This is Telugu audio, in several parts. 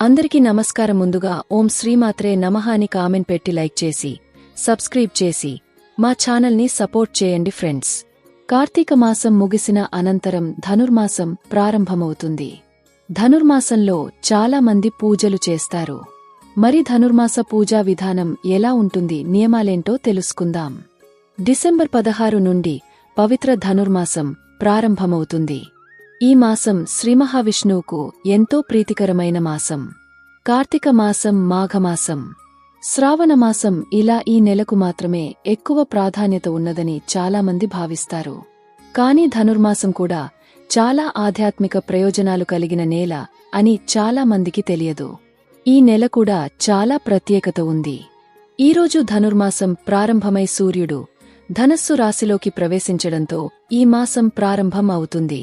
అందరికీ నమస్కారం ముందుగా ఓం శ్రీమాత్రే నమహాని కామెంట్ పెట్టి లైక్ చేసి సబ్స్క్రైబ్ చేసి మా ఛానల్ని సపోర్ట్ చేయండి ఫ్రెండ్స్. కార్తీక మాసం ముగిసిన అనంతరం ధనుర్మాసం ప్రారంభమవుతుంది. ధనుర్మాసంలో చాలా మంది పూజలు చేస్తారు. మరి ధనుర్మాస పూజా విధానం ఎలా ఉంటుంది నియమాలేంటో తెలుసుకుందాం. డిసెంబర్ పదహారు నుండి పవిత్ర ధనుర్మాసం ప్రారంభమవుతుంది. ఈ మాసం శ్రీమహావిష్ణువుకు ఎంతో ప్రీతికరమైన మాసం. కార్తీక మాసం మాఘమాసం శ్రావణమాసం ఇలా ఈ నెలకు మాత్రమే ఎక్కువ ప్రాధాన్యత ఉన్నదని చాలామంది భావిస్తారు. కాని ధనుర్మాసం కూడా చాలా ఆధ్యాత్మిక ప్రయోజనాలు కలిగిన నేల అని చాలా మందికి తెలియదు. ఈ నెల కూడా చాలా ప్రత్యేకత ఉంది. ఈరోజు ధనుర్మాసం ప్రారంభమై సూర్యుడు ధనస్సు రాశిలోకి ప్రవేశించడంతో ఈ మాసం ప్రారంభం అవుతుంది.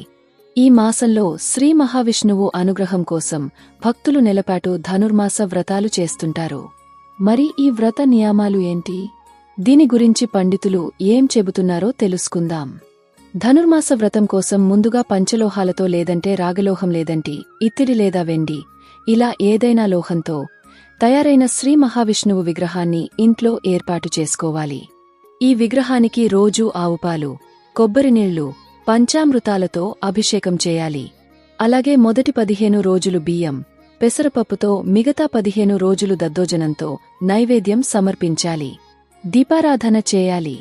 ఈ మాసంలో శ్రీ మహావిష్ణువు అనుగ్రహం కోసం భక్తులు నెలపాటు ధనుర్మాస వ్రతాలు చేస్తుంటారు. మరి ఈ వ్రత నియామాలు ఏంటి? దీని గురించి పండితులు ఏం చెబుతున్నారో తెలుసుకుందాం. ధనుర్మాస వ్రతం కోసం ముందుగా పంచలోహాలతో లేదంటే రాగలోహం లేదంటి ఇత్తిడి లేదా వెండి ఇలా ఏదైనా లోహంతో తయారైన శ్రీ మహావిష్ణువు విగ్రహాన్ని ఇంట్లో ఏర్పాటు చేసుకోవాలి. ఈ విగ్రహానికి రోజూ ఆవుపాలు కొబ్బరి నీళ్ళు పంచామృతాలతో అభిషేకం చేయాలి. అలాగే మొదటి పదిహేను రోజులు బియ్యం పెసరపప్పుతో మిగతా పదిహేను రోజులు దద్దోజనంతో నైవేద్యం సమర్పించాలి. దీపారాధన చేయాలి.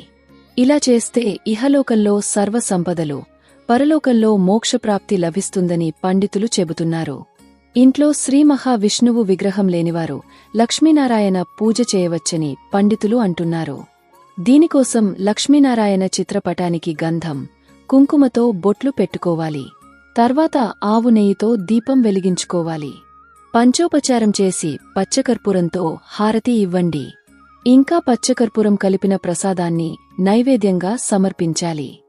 ఇలా చేస్తే ఇహలోకంలో సర్వ సంపదలు పరలోకంలో మోక్షప్రాప్తి లభిస్తుందని పండితులు చెబుతున్నారు. ఇంట్లో శ్రీ మహావిష్ణువు విగ్రహం లేనివారు లక్ష్మీనారాయణ పూజ చేయవచ్చని పండితులు అంటున్నారు. దీనికోసం లక్ష్మీనారాయణ చిత్రపటానికి గంధం కుంకుమతో బొట్లు పెట్టుకోవాలి. తర్వాత ఆవు నెయ్యితో దీపం వెలిగించుకోవాలి. పంచోపచారం చేసి పచ్చకర్పూరంతో హారతి ఇవ్వండి. ఇంకా పచ్చకర్పూరం కలిపిన ప్రసాదాన్ని నైవేద్యంగా సమర్పించాలి.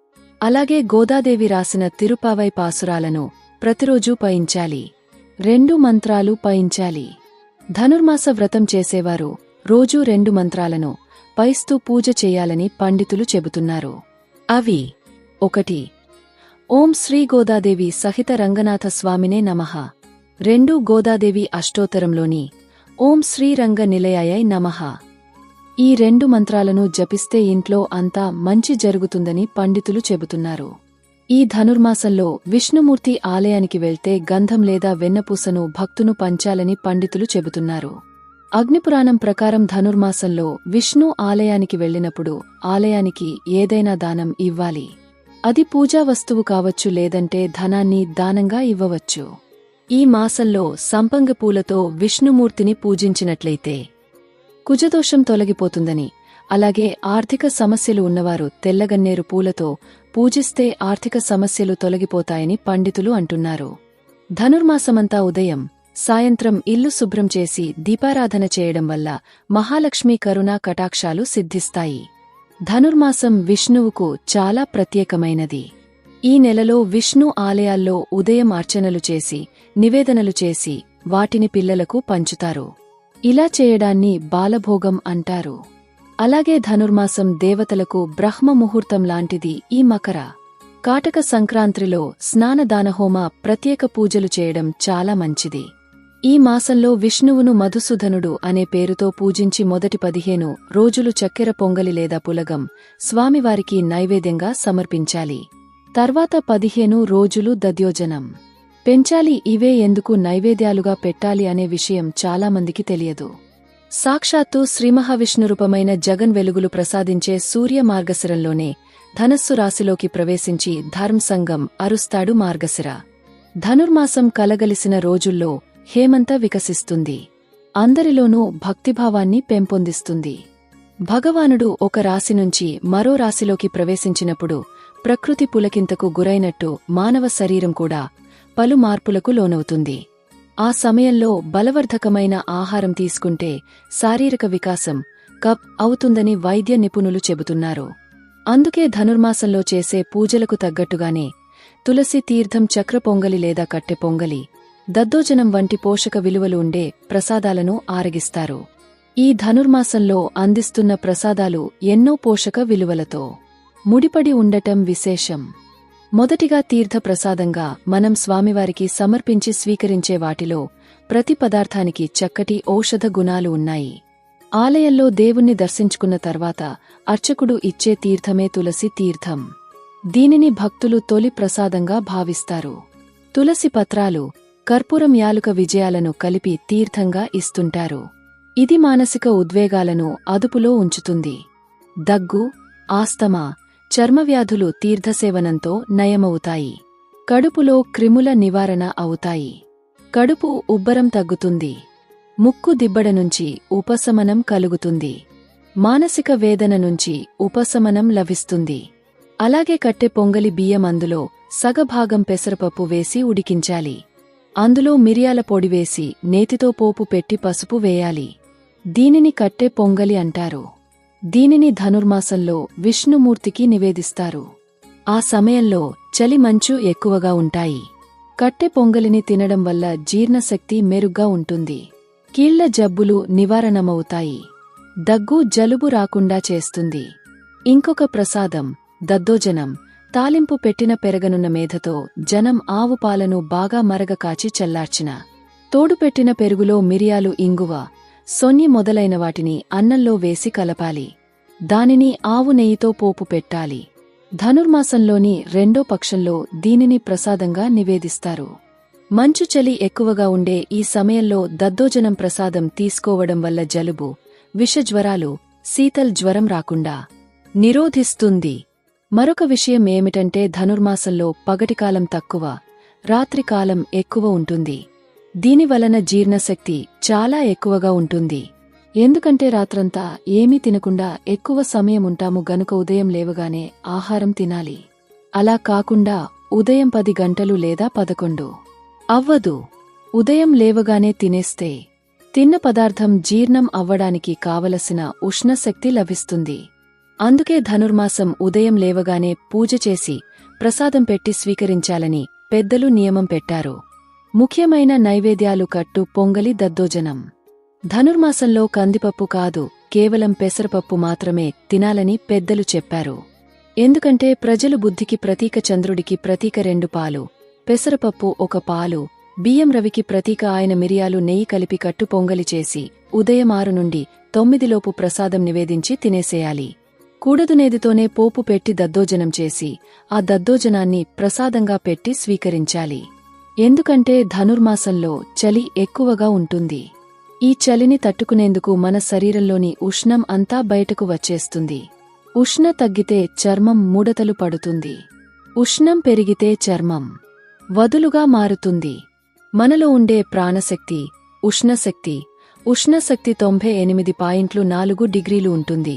అలాగే గోదాదేవి రాసిన తిరుపావై పాసురాలను ప్రతిరోజూ పయించాలి. రెండు మంత్రాలు పయించాలి. ధనుర్మాస వ్రతం చేసేవారు రోజూ రెండు మంత్రాలను పైస్తూ పూజ చేయాలని పండితులు చెబుతున్నారు. అవి ఒకటి. ఓం శ్రీ గోదాదేవి సహిత రంగనాథ స్వామినే నమః. రెండు గోదాదేవి అష్టోత్తరంలోని ఓం శ్రీరంగ నిలయాయై నమః. ఈ రెండు మంత్రాలను జపిస్తే ఇంట్లో అంతా మంచి జరుగుతుందని పండితులు చెబుతున్నారు. ఈ ధనుర్మాసంలో విష్ణుమూర్తి ఆలయానికి వెళ్తే గంధం లేదా వెన్నపూసను భక్తును పంచాలని పండితులు చెబుతున్నారు. అగ్నిపురాణం ప్రకారం ధనుర్మాసంలో విష్ణు ఆలయానికి వెళ్ళినప్పుడు ఆలయానికి ఏదైనా దానం ఇవ్వాలి. అది పూజా వస్తువు కావచ్చు లేదంటే ధనాన్ని దానంగా ఇవ్వవచ్చు. ఈ మాసంలో సంపంగ పూలతో విష్ణుమూర్తిని పూజించినట్లయితే కుజదోషం తొలగిపోతుందని అలాగే ఆర్థిక సమస్యలు ఉన్నవారు తెల్లగన్నేరు పూలతో పూజిస్తే ఆర్థిక సమస్యలు తొలగిపోతాయని పండితులు అంటున్నారు. ధనుర్మాసమంతా ఉదయం సాయంత్రం ఇల్లు శుభ్రం చేసి దీపారాధన చేయడం వల్ల మహాలక్ష్మి కరుణా కటాక్షాలు సిద్ధిస్తాయి. ధనుర్మాసం విష్ణువుకు చాలా ప్రత్యేకమైనది. ఈ నెలలో విష్ణు ఆలయాల్లో ఉదయం అర్చనలు చేసి నివేదనలు చేసి వాటిని పిల్లలకు పంచుతారు. ఇలా చేయడాన్ని బాలభోగం అంటారు. అలాగే ధనుర్మాసం దేవతలకు బ్రహ్మ ముహూర్తం లాంటిది ఈ మకర. కాటక సంక్రాంతిలో స్నానదానహోమ ప్రత్యేక పూజలు చేయడం చాలా మంచిది. ఈ మాసంలో విష్ణువును మధుసూదనుడు అనే పేరుతో పూజించి మొదటి పదిహేను రోజులు చక్కెర పొంగలి లేదా పులగం స్వామివారికి నైవేద్యంగా సమర్పించాలి. తర్వాత పదిహేను రోజులు దద్యోజనం. పెంచాలి ఇవే ఎందుకు నైవేద్యాలుగా పెట్టాలి అనే విషయం చాలామందికి తెలియదు. సాక్షాత్తు శ్రీమహావిష్ణురూపమైన జగన్ వెలుగులు ప్రసాదించే సూర్య మార్గశిరంలోనే ధనస్సు రాశిలోకి ప్రవేశించి ధర్మసంగం అరుస్తాడు మార్గశిర. ధనుర్మాసం కలగలిసిన రోజుల్లో హేమంత వికసిస్తుంది. అందరిలోనూ భక్తిభావాన్ని పెంపొందిస్తుంది. భగవానుడు ఒక రాశి నుంచి మరో రాశిలోకి ప్రవేశించినప్పుడు ప్రకృతి పులకింతకు గురైనట్టు మానవ శరీరం కూడా పలు మార్పులకు లోనవుతుంది. ఆ సమయంలో బలవర్ధకమైన ఆహారం తీసుకుంటే శారీరక వికాసం కప్ అవుతుందని వైద్య నిపుణులు చెబుతున్నారు. అందుకే ధనుర్మాసంలో చేసే పూజలకు తగ్గట్టుగానే తులసి తీర్థం చక్ర పొంగలి లేదా కట్టె పొంగలి దద్దోజనం వంటి పోషక విలువలు ఉండే ప్రసాదాలను ఆరగిస్తారు. ఈ ధనుర్మాసంలో అందిస్తున్న ప్రసాదాలు ఎన్నో పోషక విలువలతో ముడిపడి ఉండటం విశేషం. మొదటిగా తీర్థప్రసాదంగా మనం స్వామివారికి సమర్పించి స్వీకరించే వాటిలో ప్రతి పదార్థానికి చక్కటి ఔషధ గుణాలు ఉన్నాయి. ఆలయంలో దేవుణ్ణి దర్శించుకున్న తర్వాత అర్చకుడు ఇచ్చే తీర్థమే తులసి తీర్థం. దీనిని భక్తులు తొలి ప్రసాదంగా భావిస్తారు. తులసి పత్రాలు కర్పూరం యాలుక విజయాలను కలిపి తీర్థంగా ఇస్తుంటారు. ఇది మానసిక ఉద్వేగాలను అదుపులో ఉంచుతుంది. దగ్గు ఆస్తమా చర్మవ్యాధులు తీర్థసేవనంతో నయమవుతాయి. కడుపులో క్రిముల నివారణ అవుతాయి. కడుపు ఉబ్బరం తగ్గుతుంది. ముక్కు దిబ్బడ నుంచి ఉపశమనం కలుగుతుంది. మానసిక వేదన నుంచి ఉపశమనం లభిస్తుంది. అలాగే కట్టె పొంగలి బియ్యం అందులో సగభాగం పెసరపప్పు వేసి ఉడికించాలి. అందులో మిరియాల పొడి వేసి నేతితో పోపు పెట్టి పసుపు వేయాలి. దీనిని కట్టె పొంగలి అంటారు. దీనిని ధనుర్మాసంలో విష్ణుమూర్తికి నివేదిస్తారు. ఆ సమయంలో చలి మంచు ఎక్కువగా ఉంటాయి. కట్టె పొంగలిని తినడం వల్ల జీర్ణశక్తి మెరుగ్గా ఉంటుంది. కీళ్ళ జబ్బులు నివారణమవుతాయి. దగ్గు జలుబు రాకుండా చేస్తుంది. ఇంకొక ప్రసాదం దద్దోజనం తాలింపు పెట్టిన పెరగనున్న మేధతో జనం ఆవు పాలను బాగా మరగ కాచి చల్లార్చిన. తోడుపెట్టిన పెరుగులో మిరియాలు ఇంగువ సొన్ని మొదలైన వాటిని అన్నంలో వేసి కలపాలి. దానిని ఆవు నెయ్యితో పోపు పెట్టాలి. ధనుర్మాసంలోని రెండో పక్షంలో దీనిని ప్రసాదంగా నివేదిస్తారు. మంచు చలి ఎక్కువగా ఉండే ఈ సమయంలో దద్దోజనం ప్రసాదం తీసుకోవడం వల్ల జలుబు విషజ్వరాలు శీతల్ జ్వరం రాకుండా నిరోధిస్తుంది. మరొక విషయం ఏమిటంటే ధనుర్మాసంలో పగటికాలం తక్కువ రాత్రికాలం ఎక్కువ ఉంటుంది. దీనివలన జీర్ణశక్తి చాలా ఎక్కువగా ఉంటుంది. ఎందుకంటే రాత్రంతా ఏమీ తినకుండా ఎక్కువ సమయం ఉంటాము గనుక ఉదయం లేవగానే ఆహారం తినాలి. అలా కాకుండా ఉదయం పది గంటలు లేదా పదకొండు. అవ్వదు. ఉదయం లేవగానే తినేస్తే తిన్న పదార్థం జీర్ణం అవ్వడానికి కావలసిన ఉష్ణశక్తి లభిస్తుంది. అందుకే ధనుర్మాసం ఉదయం లేవగానే పూజ చేసి ప్రసాదం పెట్టి స్వీకరించాలని పెద్దలు నియమం పెట్టారు. ముఖ్యమైన నైవేద్యాలు కట్టు పొంగలి దద్దోజనం. ధనుర్మాసంలో కందిపప్పు కాదు కేవలం పెసరపప్పు మాత్రమే తినాలని పెద్దలు చెప్పారు. ఎందుకంటే ప్రజలు బుద్ధికి ప్రతీక చంద్రుడికి ప్రతీక రెండు పాలు పెసరపప్పు ఒక పాలు బియ్యం రవికి ప్రతీక ఆయన మిరియాలు నెయ్యి కలిపి కట్టు పొంగలి చేసి ఉదయం ఆరు నుండి తొమ్మిదిలోపు ప్రసాదం నివేదించి తినేసేయాలి. కూడదునేదితోనే పోపు పెట్టి దద్దోజనం చేసి ఆ దద్దోజనాన్ని ప్రసాదంగా పెట్టి స్వీకరించాలి. ఎందుకంటే ధనుర్మాసంలో చలి ఎక్కువగా ఉంటుంది. ఈ చలిని తట్టుకునేందుకు మన శరీరంలోని ఉష్ణం అంతా బయటకు వచ్చేస్తుంది. ఉష్ణ తగ్గితే చర్మం ముడతలు పడుతుంది. ఉష్ణం పెరిగితే చర్మం వదులుగా మారుతుంది. మనలో ఉండే ప్రాణశక్తి ఉష్ణశక్తి ఉష్ణశక్తి తొంభై ఎనిమిది పాయింట్లు నాలుగు డిగ్రీలు ఉంటుంది.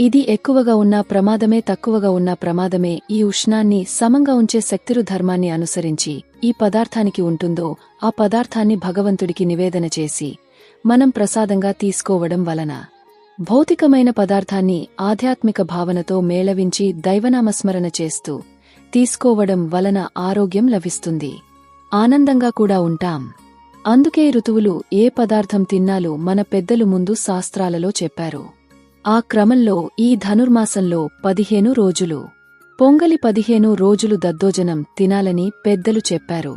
ఇది ఎక్కువగా ఉన్న ప్రమాదమే తక్కువగా ఉన్న ప్రమాదమే ఈ ఉష్ణాన్ని సమంగా ఉంచే శక్తిరు ధర్మాన్ని అనుసరించి ఈ పదార్థానికి ఉంటుందో ఆ పదార్థాన్ని భగవంతుడికి నివేదన చేసి మనం ప్రసాదంగా తీసుకోవడం వలన భౌతికమైన పదార్థాన్ని ఆధ్యాత్మిక భావనతో మేళవించి దైవనామస్మరణ చేస్తూ తీసుకోవడం వలన ఆరోగ్యం లభిస్తుంది. ఆనందంగా కూడా ఉంటాం. అందుకే ఋతువులు ఏ పదార్థం తిన్నాలో మన పెద్దలు ముందు శాస్త్రాలలో చెప్పారు. ఆ క్రమంలో ఈ ధనుర్మాసంలో పదిహేను రోజులు. పొంగలి పదిహేను రోజులు దద్దోజనం తినాలని పెద్దలు చెప్పారు.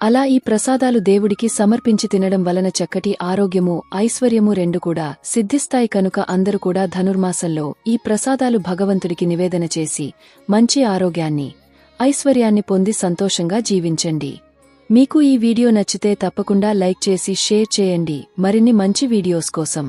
అలా ఈ ప్రసాదాలు దేవుడికి సమర్పించి తినడం వలన చక్కటి ఆరోగ్యము ఐశ్వర్యము రెండు కూడా సిద్ధిస్తాయి కనుక అందరూ కూడా ధనుర్మాసంలో ఈ ప్రసాదాలు భగవంతుడికి నివేదన చేసి మంచి ఆరోగ్యాన్ని ఐశ్వర్యాన్ని పొంది సంతోషంగా జీవించండి. మీకు ఈ వీడియో నచ్చితే తప్పకుండా లైక్ చేసి షేర్ చేయండి. మరిన్ని మంచి వీడియోస్ కోసం